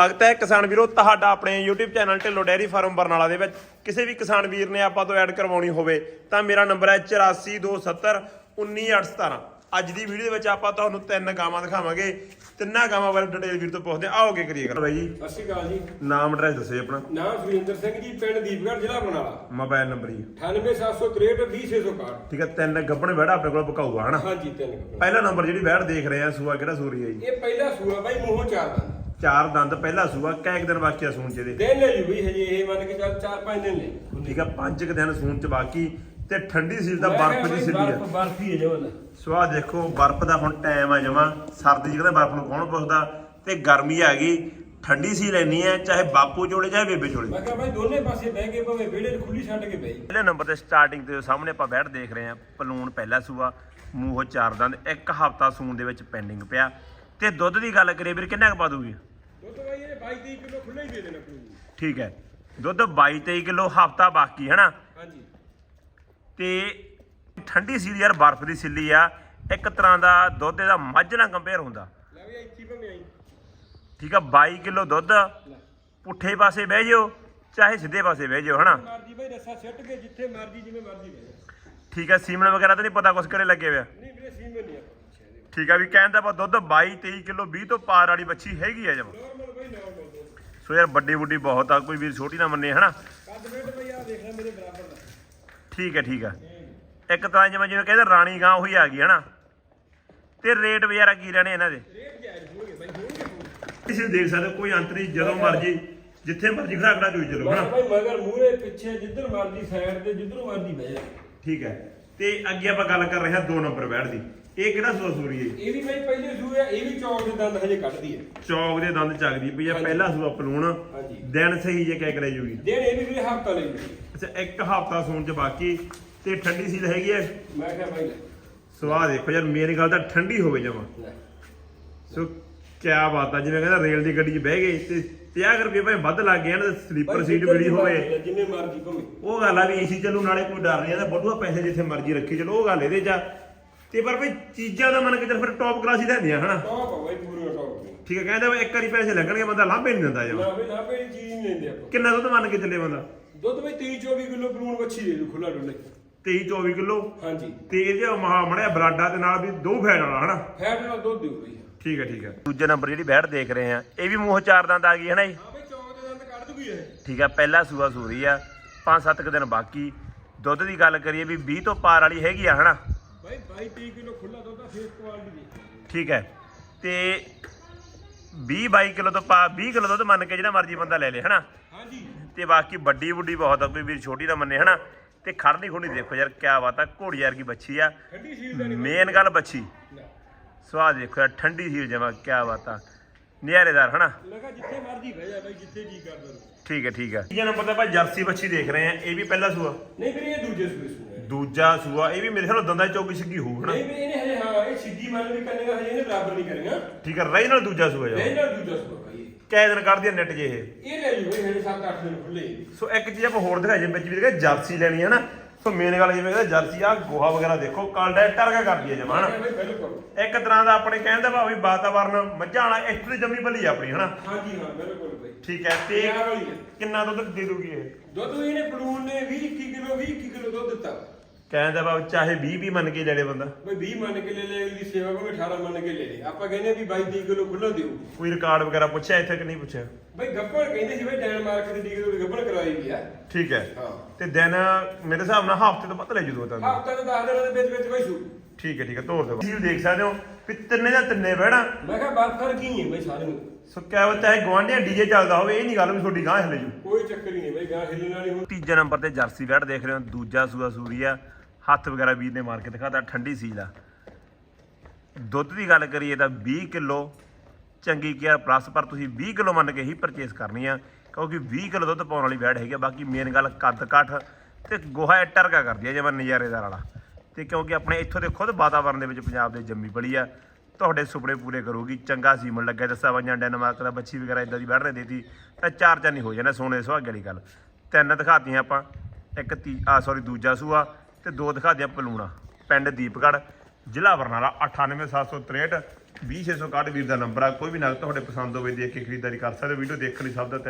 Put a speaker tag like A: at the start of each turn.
A: ਸਵਾਗਤ ਹੈ ਕਿਸਾਨ ਵੀਰੋ ਤੁਹਾਡਾ ਆਪਣੇ YouTube channel Dhillon dairy farm Barnala ਦੇ ਵਿੱਚ। ਕਿਸੇ ਵੀ ਕਿਸਾਨ ਵੀਰ ਨੇ ਆਪਾਂ ਤੋਂ ਐਡ ਕਰਵਾਉਣੀ ਹੋਵੇ ਤਾਂ ਮੇਰਾ ਨੰਬਰ ਹੈ 8427 19817 ਅੱਜ ਦੀ ਵੀਡੀਓ ਦੇ ਵਿੱਚ ਆਪਾਂ ਤੁਹਾਨੂੰ ਤਿੰਨ ਗਾਵਾਂ ਦਿਖਾਵਾਂਗੇ। ਤਿੰਨਾਂ ਗਾਵਾਂ ਬਾਰੇ ਡਿਟੇਲ ਵੀਰ ਤੋਂ ਪੁੱਛਦੇ ਆਓ ਕੀ ਕਰੀਏ ਕਰ ਬਾਈ ਜੀ।
B: ਸਤਿ ਸ਼੍ਰੀ ਅਕਾਲ ਜੀ।
A: ਨਾਮ ਐਡਰੈਸ ਦੱਸੋ ਜੀ ਆਪਣਾ।
B: ਨਾਮ ਸੁਰਿੰਦਰ ਸਿੰਘ ਜੀ ਪਿੰਡ ਦੀਪਗੜ੍ਹ ਜ਼ਿਲ੍ਹਾ ਬਰਨਾਲਾ।
C: ਮੋਬਾਈਲ ਨੰਬਰ ਜੀ।
B: 98763 20661
A: ਠੀਕ ਹੈ ਤਿੰਨ ਗੱਬਣ ਬੈੜਾ ਆਪਣੇ ਕੋਲ ਪਕਾਊਗਾ ਹਨਾ?
B: ਹਾਂਜੀ ਤਿੰਨ।
A: ਪਹਿਲਾ ਨੰਬਰ ਜਿਹੜੀ ਬੈੜ ਦੇਖ ਰਹੇ ਆ ਸੂਆ ਕਿਹੜਾ ਸੂਰੀ ਹੈ ਜੀ?
B: ਇਹ ਪਹਿਲਾ ਸੂਆ ਬਾਈ ਮੂੰਹੋਂ ਚਾਰ ਦੰਦ।
A: ਚਾਰ ਦੰਦ ਪਹਿਲਾ ਸੂਆ ਕੈਕ ਦਿਨ ਬਾਕੀ ਆ ਸੂਣ ਚ ਇਹਦੇ।
B: ਦਿਨ ਲੈ ਜੀ ਬਈ ਹਜੇ ਇਹ ਮੰਨ ਕੇ ਚੱਲ ਚਾਰ ਪੰਜ ਦਿਨ ਲੈ।
A: ਠੀਕ ਆ ਪੰਜ ਕੁ ਦਿਨ ਸੂਣ ਚ ਬਾਕੀ ਤੇ ਠੰਡੀ ਸੀਲ ਦਾ ਬਰਫ਼ ਦੀ ਸਿੱਧੀ ਆ।
B: ਬਰਫ ਬਰਫੀ ਹੈ ਜਵਲ
A: ਸੋ ਆਹ ਦੇਖੋ ਬਰਫ਼ ਦਾ ਹੁਣ ਟਾਈਮ ਆ ਜਮਾ। ਸਰਦੀ ਚ ਕਹਿੰਦੇ ਬਰਫ਼ ਨੂੰ ਕੌਣ ਪੁੱਛਦਾ? ਤੇ ਗਰਮੀ ਆ ਗਈ। ਠੰਡੀ ਸੀ ਲੈਣੀ ਹੈ ਚਾਹੇ ਬਾਪੂ ਚੋਲੇ ਚਾਹੇ ਬੇਬੇ ਚੋਲੇ।
B: ਮੈਂ ਕਿਹਾ ਬਾਈ ਦੋਨੇ ਪਾਸੇ ਬਹਿ ਕੇ ਭਾਵੇਂ ਵਿਹੜੇ ਖੁੱਲੀ ਛੱਡ ਕੇ ਬਹਿ
A: ਪਹਿਲੇ ਨੰਬਰ ਤੇ ਸਟਾਰਟਿੰਗ ਤੇ ਸਾਹਮਣੇ ਆਪਾਂ ਬੈਠ ਦੇਖ ਰਹੇ ਆ ਪਲੂਣ ਪਹਿਲਾ ਸੂਆ ਮੂੰਹੋਂ ਚਾਰ ਦੰਦ ਇੱਕ ਹਫਤਾ ਸੂਣ ਦੇ ਵਿੱਚ ਪੈਂਡਿੰਗ ਪਿਆ। ਤੇ ਦੁੱਧ ਦੀ ਗੱਲ ਕਰੀਏ ਵੀਰ ਕਿੰਨਾ ਕੁ ਪਾ ਦੂਗੀ
B: ਦੁੱਧ ਬਾਈ ਇਹ 22 30 ਕਿਲੋ ਖੁੱਲਾ ਹੀ ਦੇ ਦੇਣਾ ਕੋਈ
A: ਠੀਕ ਹੈ। ਦੁੱਧ 22 23 ਕਿਲੋ ਹਫਤਾ ਬਾਕੀ ਹੈ ਨਾ?
B: ਹਾਂਜੀ।
A: ਤੇ ਠੰਡੀ ਸੀ ਯਾਰ ਬਰਫ਼ ਦੀ ਸਿੱਲੀ ਆ। ਇੱਕ ਤਰ੍ਹਾਂ ਦਾ ਦੁੱਧ ਇਹਦਾ ਮੱਝ ਨਾਲ ਕੰਪੇਅਰ ਹੁੰਦਾ।
B: ਲੈ ਵੀ ਇੱਥੇ ਭਾਵੇਂ ਆਈ।
A: ਠੀਕ ਆ 22 ਕਿਲੋ ਦੁੱਧ। ਪੁੱਠੇ ਪਾਸੇ ਬਹਿ ਜਾਓ ਚਾਹੇ ਸਿੱਧੇ ਪਾਸੇ ਬਹਿ ਜਾਓ ਹਨਾ
B: ਮਰਜ਼ੀ ਬਾਈ ਰੱਸਾ ਸਿੱਟ ਕੇ ਜਿੱਥੇ ਮਰਜ਼ੀ ਜਿਵੇਂ ਮਰਜ਼ੀ ਬਹਿ ਜਾ।
A: ਠੀਕ ਆ ਸੀਮਨ ਵਗੈਰਾ ਤਾਂ ਨਹੀਂ ਪਤਾ ਕੁਛ ਕਰੇ ਲੱਗੇ ਹੋਇਆ
B: ਨਹੀਂ ਵੀਰੇ ਨਹੀਂ
A: ਠੀਕ ਆ ਵੀ ਕਹਿਣ ਦਾ ਆਪਾਂ ਦੁੱਧ 22 23 ਕਿਲੋ 20 ਤੋਂ ਪਾਰ ਵਾਲੀ ਬੱਚੀ ਹੈਗੀ ਆ ਜਮ।
B: ਨਾਰਮਲ ਬਾਈ ਨਾਰਮਲ ਦੁੱਧ
A: ਸੋ ਯਾਰ ਵੱਡੀ ਵੱਡੀ ਬਹੁਤ ਆ ਕੋਈ ਵੀਰ ਛੋਟੀ ਨਾ ਮੰਨੇ ਹਨਾ?
B: ਕੱਦ ਵੇਟ ਬਈ ਆ ਦੇਖ ਲੈ ਮੇਰੇ ਬਰਾਬਰ ਦਾ
A: ਠੀਕ ਹੈ ਠੀਕ ਆ। ਇੱਕ ਤਾਂ ਜਿਵੇਂ ਜਿਵੇਂ ਕਹਿੰਦੇ ਰਾਣੀ ਗਾਂ ਉਹੀ ਆ ਗਈ ਹਨਾ? ਤੇ ਰੇਟ ਵਗੈਰਾ ਕੀ ਰਹਿਣੇ ਇਹਨਾਂ ਦੇ?
B: ਰੇਟ ਜਾਇਜ਼ ਹੋਣਗੇ ਬਾਈ ਹੋਣਗੇ
A: ਤੁਸੀਂ ਦੇਖ ਸਕਦੇ ਹੋ, ਕੋਈ ਅੰਤਰੀ ਜਦੋਂ ਮਰਜ਼ੀ ਜਿੱਥੇ ਮਰਜ਼ੀ ਖੜਾ ਖੜਾ ਚੋਈ ਚਲੋ ਹਨਾ?
B: ਬਾਈ ਮਗਰ ਮੂਹਰੇ ਪਿੱਛੇ ਜਿੱਧਰ ਮਰਜ਼ੀ ਸਾਈਡ ਤੇ ਜਿੱਧਰੋਂ ਮਰਜ਼ੀ ਬਹਿ ਜਾ।
A: ਠੀਕ ਹੈ ਤੇ ਅੱਗੇ ਆਪਾਂ ਗੱਲ ਕਰ ਰਹੇ ਹਾਂ 2 ਨੰਬਰ ਬੈਠ ਦੀ। ਇਹ ਕਿਹੜਾ ਸੂਆ ਸੂਰੀ ਹੈ
B: ਇਹ ਵੀ ਬਾਈ ਪਹਿਲੇ ਸੂਏ ਆ ਇਹ ਵੀ ਚੌਕ ਦੇ ਦੰਦ ਹਜੇ ਕੱਢਦੀ ਹੈ।
A: ਚੌਕ ਦੇ ਦੰਦ ਚੱਕਦੀ ਪਈ ਆ। ਪਹਿਲਾ ਸੂਆ ਪਲੂਣ
B: ਹਾਂਜੀ।
A: ਦਿਨ ਸਹੀ ਜੇ ਕਹਿ ਕਰੇ ਜੂਗੀ।
B: ਦੇਣ ਇਹ ਵੀ ਵੀਰੇ ਹਫਤਾ ਲਈ।
A: ਅੱਛਾ ਇੱਕ ਹਫਤਾ ਸੂਣ ਚ ਬਾਕੀ ਤੇ ਠੰਡੀ ਸੀਲ ਹੈਗੀ ਐ
B: ਮੈਂ ਕਿਹਾ ਬਾਈ ਲੈ।
A: ਸਵਾਹ ਦੇਖੋ ਯਾਰ ਮੇਰੀ ਗੱਲ ਤਾਂ ਠੰਡੀ ਹੋਵੇ ਜਮਾ।
B: ਲੈ।
A: ਸੋ ਕਿਆ ਬਾਤ ਆ ਜਿਵੇਂ ਕਹਿੰਦਾ ਰੇਲ ਦੀ ਗੱਡੀ 'ਚ ਬਹਿ ਗਏ ਤੇ 50 ਰੁਪਏ ਭਾਵੇਂ ਵੱਧ ਲੱਗ ਗਿਆ ਨਾ ਸਲੀਪਰ
B: ਬਾਈ
A: ਸੀਟ ਮਿਲੀ ਹੋਵੇ।
B: ਜਿਵੇਂ ਮਰਜ਼ੀ ਘੁੰਮੇ
A: ਉਹ ਗੱਲ ਆ ਵੀ ਏਸੀ ਚੱਲੂ ਨਾਲੇ ਕੋਈ ਡਰ ਨਹੀਂ ਆਦਾ ਬਟੂਆ ਪੈਸੇ ਜਿੱਥੇ ਮਰਜ਼ੀ ਰੱਖੀ ਚਲੋ ਉਹ ਗੱਲ ਇਹਦੇ ਚ ਆ। ਤੇ ਪਰ ਭਈ ਚੀਜ਼ਾਂ ਦਾ ਮਨ ਕੇ ਚੱਲ ਫਿਰ ਟੌਪ ਕਲਾਸ ਹੀ ਲੈਂਦੀਆਂ ਹਨਾ
B: ਟੌਪ ਆ ਬਾਈ ਪੂਰੀ ਟੌਪ ਦੀ
A: ਠੀਕ ਹੈ ਕਹਿੰਦੇ ਵੀ ਇੱਕ ਵਾਰੀ ਪੈਸੇ ਲੱਗਣਗੇ ਬੰਦਾ ਲਾਂਭੇ ਨਹੀਂ ਦਿੰਦਾ ਜਮਾ
B: ਨਾ ਵੀ ਨਾ ਬਈ ਚੀਜ਼ ਨਹੀਂ ਲੈਂਦੇ ਆਪਾਂ।
A: ਕਿੰਨਾ ਦੁੱਧ ਮੰਨ ਕੇ ਚੱਲੇ ਬੰਦਾ?
B: ਦੁੱਧ ਬਈ 23 24 ਕਿਲੋ ਬਲੂਨ ਵੱਛੀ ਦੇ ਦੂ ਖੁੱਲਾ ਡੁੱਲੇ।
A: 23 24 ਕਿਲੋ।
B: ਹਾਂਜੀ।
A: ਤੇ ਇਹ ਜੇ ਮਹਾ ਮੜਿਆ ਬਰਾਡਾ ਦੇ ਨਾਲ ਵੀ ਦੋ ਫੈਟ ਵਾਲਾ ਹਨਾ?
B: ਫੈਟ ਨਾਲ ਦੁੱਧ ਦਿਓ ਬਈ।
A: ਠੀਕ ਹੈ ਠੀਕ ਹੈ। ਦੂਜੇ ਨੰਬਰ ਜਿਹੜੀ ਬੈਠ ਦੇਖ ਰਹੇ ਆ ਇਹ ਵੀ ਮੂੰਹ ਚਾਰ ਦੰਦ ਆ ਗਈ ਹੈ ਨਾ ਜੀ?
B: ਹਾਂ ਬਈ ਚੌਕ ਦੇ ਦੰਦ ਕੱਢ ਦੂਗੀ ਇਹ।
A: ਠੀਕ ਹੈ ਪਹਿਲਾ ਸੂਆ ਸੂਰੀ ਆ 5-7 ਕੁ ਦਿਨ ਬਾਕੀ। ਦੁੱਧ ਦੀ ਗੱਲ ਕਰੀਏ ਵੀ 20 ਤੋਂ ਪਾਰ ਵਾਲੀ ਹੈਗੀ ਆ ਹਨਾ?
B: ਬਾਈ 22 23 ਕਿਲੋ ਖੁੱਲਾ ਦੁੱਧ ਆ ਫੇਸ ਕੁਆਲਿਟੀ ਦੀ।
A: ਠੀਕ ਹੈ ਤੇ 20 22 ਕਿਲੋ ਤੋਂ ਪਾ 20 ਕਿਲੋ ਦੁੱਧ ਮੰਨ ਕੇ ਜਿਹੜਾ ਮਰਜ਼ੀ ਬੰਦਾ ਲੈ ਲੇ ਹਨਾ?
B: ਹਾਂਜੀ।
A: ਤੇ ਬਾਕੀ ਵੱਡੀ ਬੁੱਢੀ ਬਹੁਤ ਆ ਕੋਈ ਵੀਰ ਛੋਟੀ ਨਾ ਮੰਨੇ ਹਨਾ? ਤੇ ਖੜਨੀ ਖੁੜਨੀ ਦੇਖੋ ਯਾਰ ਕਿਆ ਬਾਤ ਆ ਘੋੜੀ ਵਰਗੀ ਬੱਚੀ ਆ।
B: ਦਾ
A: ਮੇਨ ਗੱਲ ਬੱਚੀ। ਸਵਾਦ ਦੇਖੋ ਯਾਰ ਠੰਡੀ ਸੀਲ ਜਮਾ ਕਿਆ ਬਾਤ ਆ। ਨਿਆਰੇਦਾਰ ਹਨਾ?
B: ਲਗਾ ਜਿੱਥੇ ਮਰਜ਼ੀ ਬਹਿ ਜਾ ਬਾਈ ਜਿੱਥੇ ਜੀ ਕਰਦਾ।
A: ਠੀਕ ਹੈ ਠੀਕ ਹੈ। ਤੀਜੇ ਨੰਬਰ ਤੇ ਆਪਾਂ ਜਰਸੀ ਬੱਚੀ ਦੇਖ ਰਹੇ ਆ ਇਹ ਵੀ ਪਹਿਲਾ ਸੂਆ।
B: ਨਹੀਂ ਵੀਰੇ ਇਹ ਦੂਜੇ ਸੂਏ ਸੂਏ
A: ਦੂਜਾ ਸੂਆ ਇਹ ਵੀ ਮੇਰੇ ਖਿਆਲ ਦੰਦਾਂ ਦੀ ਚੌਕੀ ਸਿੱਗੀ ਹੋਊ ਹਨਾ?
B: ਨਹੀਂ ਇਹਨੇ ਹਜੇ ਹਾਂ ਇਹ ਸਿੱਧੀ ਮੰਨ ਵੀ ਕਰਨੇ ਹਜੇ ਇਹਨੇ ਬਰਾਬਰ ਨਹੀਂ ਕਰੀਆਂ।
A: ਠੀਕ ਹੈ ਰਹੀ ਨਾਲ ਦੂਜਾ ਸੂਆ ਜਾ।
B: ਨਹੀਂ ਨਾ ਦੂਜਾ ਸੂਆ ਭਾਈ।
A: ਕੈ ਦਿਨ ਕੱਢਦੀ ਆ ਨੈਟ ਜੇ ਇਹ।
B: ਇਹ ਲੈ ਜੀ ਬਈ ਹਜੇ 7-8 ਦਿਨ ਖੁੱਲੇ
A: ਸੋ ਇੱਕ ਚੀਜ਼ ਆਪਾਂ ਹੋਰ ਦਿਖਾਈ ਜੇ ਵਿੱਚ ਵੀ ਦੇਖਿਆ ਜਰਸੀ ਲੈਣੀ ਹੈ ਨਾ। ਸੋ ਮੇਨ ਗੱਲ ਜਿਵੇਂ ਕਹਿੰਦਾ ਜਰਸੀ ਆ ਗੋਹਾ ਵਗੈਰਾ ਦੇਖੋ ਕਾਲਡਾ ਟਰਗਾ ਕਰਦੀ ਹੈ ਜਮਾ
B: ਬਿਲਕੁਲ।
A: ਇੱਕ ਤਰ੍ਹਾਂ ਦਾ ਆਪਣੇ ਕਹਿਣ ਦਾ ਭਾਵ ਵੀ ਵਾਤਾਵਰਨ ਮੱਝਾਂ ਵਾਲਾ ਇੱਥੇ ਜੰਮੀ ਭਲੀ ਆ ਆਪਣੀ ਹਨਾ।
B: ਹਾਂਜੀ ਹਾਂ ਬਿਲਕੁਲ ਬਈ।
A: ਠੀਕ ਹੈ ਤੇ
B: ਇਹ ਆ ਵਾਲੀ ਹੈ।
A: ਕਿੰਨਾ ਦੁੱਧ ਦੇ ਦੂਗੀ ਇਹ?
B: ਦੁੱਧ ਇਹਨੇ ਬਲੂਨ ਨੇ 20 21 ਕਿਲੋ 20 21 ਕਿਲੋ ਦੁੱਧ ਦਿੱਤਾ।
A: ਕਹਿਣ ਦਾ ਭਾਵ ਚਾਹੇ 20 ਵੀ ਮੰਨ ਕੇ ਲੈ ਲੇ ਬੰਦਾ।
B: ਬਈ 20 ਮੰਨ ਕੇ ਲੈ ਲੈ ਅਗਲੀ ਸੇਵਾ ਕੋਲ 18 ਮੰਨ ਕੇ ਲੈ ਲੈ। ਆਪਾਂ ਕਹਿੰਦੇ ਵੀ 22 23 ਕਿਲੋ ਖੁੱਲਾ ਦਿਓ।
A: ਕੋਈ ਰਿਕਾਰਡ ਵਗੈਰਾ ਪੁੱਛਿਆ ਇੱਥੇ ਕਿ ਨਹੀਂ ਪੁੱਛਿਆ?
B: ਬਈ ਗੱਪਣ ਕਹਿੰਦੇ ਸੀ ਬਈ ਡੈਨਮਾਰਕ ਦੀ ਡੀਗਰੀ ਵੀ ਗੱਪਣ ਕਰਵਾਈ ਵੀ ਆ।
A: ਠੀਕ ਹੈ।
B: ਹਾਂ।
A: ਤੇ ਦਿਨ ਮੇਰੇ ਹਿਸਾਬ ਨਾਲ ਹਫ਼ਤੇ ਤੋਂ ਵੱਧ ਲੈ ਜੂ ਦੋ ਤਾਂ
B: ਹਫਤਾ ਦੇ 10 ਦਿਨਾਂ ਦੇ ਵਿੱਚ ਵਿੱਚ ਬਈ ਸ਼ੂ
A: ਠੀਕ ਹੈ ਠੀਕ ਹੈ ਤੋਰ ਦਿਓ। ਤੁਸੀਂ ਦੇਖ ਸਕਦੇ ਹੋ ਵੀ ਤਿੰਨੇ ਦਾ ਤਿੰਨੇ ਬਹਿਣਾ।
B: ਮੈਂ ਕਿਹਾ ਬਾਤ ਕੀ ਹੈ ਬਈ ਸਾਰੇ ਨੂੰ?
A: ਸੋ ਉਹ ਚਾਹੇ ਗਵਾਂਢੀਆਂ ਡੀਜੇ ਚੱਲਦਾ ਹੋਵੇ ਇਹ ਨਹੀਂ ਗੱਲ ਵੀ ਤੁਹਾਡੀ ਗਾਂ ਹਿੱਲੇ ਜੂ।
B: ਕੋਈ ਚੱਕਰ ਹੀ ਨਹੀਂ ਬਈ ਗਾਂ ਹਿੱਲਣ ਵਾਲੀ ਹੁਣ।
A: ਤੀਜੇ ਨੰਬਰ ਤੇ ਜਰਸੀ ਵੈੜ ਦੇਖ ਰਹੇ ਹੋ ਦੂਜਾ ਸੂਆ ਸੂਰੀ ਆ। ਹੱਥ ਵਗੈਰਾ ਵੀਰ ਨੇ ਮਾਰ ਕੇ ਦਿਖਾਤਾ ਠੰਡੀ ਸੀਲ ਆ। ਦੁੱਧ ਦੀ ਗੱਲ ਕਰੀਏ ਤਾਂ 20 ਕਿਲੋ ਚੰਗੀ ਕੇਅਰ ਪਲੱਸ, ਪਰ ਤੁਸੀਂ 20 ਕਿਲੋ ਮੰਨ ਕੇ ਹੀ ਪਰਚੇਸ ਕਰਨੀ ਆ, ਕਿਉਂਕਿ 20 ਕਿਲੋ ਦੁੱਧ ਪਾਉਣ ਵਾਲੀ ਵੈੜ ਹੈਗੀ ਆ। ਬਾਕੀ ਮੇਨ ਗੱਲ ਕੱਦ ਕੱਠ ਤੇ ਗੋਹਾ ਟਰਗਾ ਕਰਦੀ ਆ, ਜਿਵੇਂ ਨਜ਼ਾਰੇਦਾਰ ਵਾਲਾ। ਤੇ ਕਿਉਂਕਿ ਆਪਣੇ ਇੱਥੋਂ ਦੇ ਖੁਦ ਵਾਤਾਵਰਣ ਦੇ ਵਿੱਚ ਪੰਜਾਬ ਦੇ ਜੰਮੀ ਪਲੀ ਆ, ਤੁਹਾਡੇ ਸੁਪਨੇ ਪੂਰੇ ਕਰੂਗੀ। ਚੰਗਾ ਸੀਮਨ ਲੱਗਿਆ ਦੱਸਿਆ ਪੰਜਾਂ ਡੈਨਮਾਰਕ ਦਾ ਬੱਚੀ ਵਗੈਰਾ ਇਦਾਂ ਦੀ ਵੜ ਨੇ ਦੇਤੀ, ਤਾਂ ਚਾਰ ਚਾਨੀ ਹੋ ਜਾਣਾ ਸੋਨੇ ਸੁਹਾਗੇ ਵਾਲੀ ਗੱਲ। ਤਿੰਨ ਦਿਖਾਤੀਆਂ ਆਪਾਂ, ਇੱਕ ਤੀ ਆ ਸੌਰੀ ਦੂਜਾ ਸੂਆ ਤੇ ਦੋ ਦਿਖਾ ਦਿਖਾਤੀਆਂ ਪਲੂਣਾ ਪਿੰਡ ਦੀਪਗੜ੍ਹ, ਜ਼ਿਲ੍ਹਾ ਬਰਨਾਲਾ 98763 20661 ਵੀਰ ਦਾ ਨੰਬਰ ਆ, ਕੋਈ ਵੀ ਨਗ ਤੁਹਾਡੇ ਪਸੰਦ ਹੋਵੇ ਦੇਖ ਕੇ ਖਰੀਦਦਾਰੀ ਕਰ ਸਕਦੇ ਹੋ, ਵੀਡੀਓ ਦੇਖਣ ਲਈ ਸਭ ਦਾ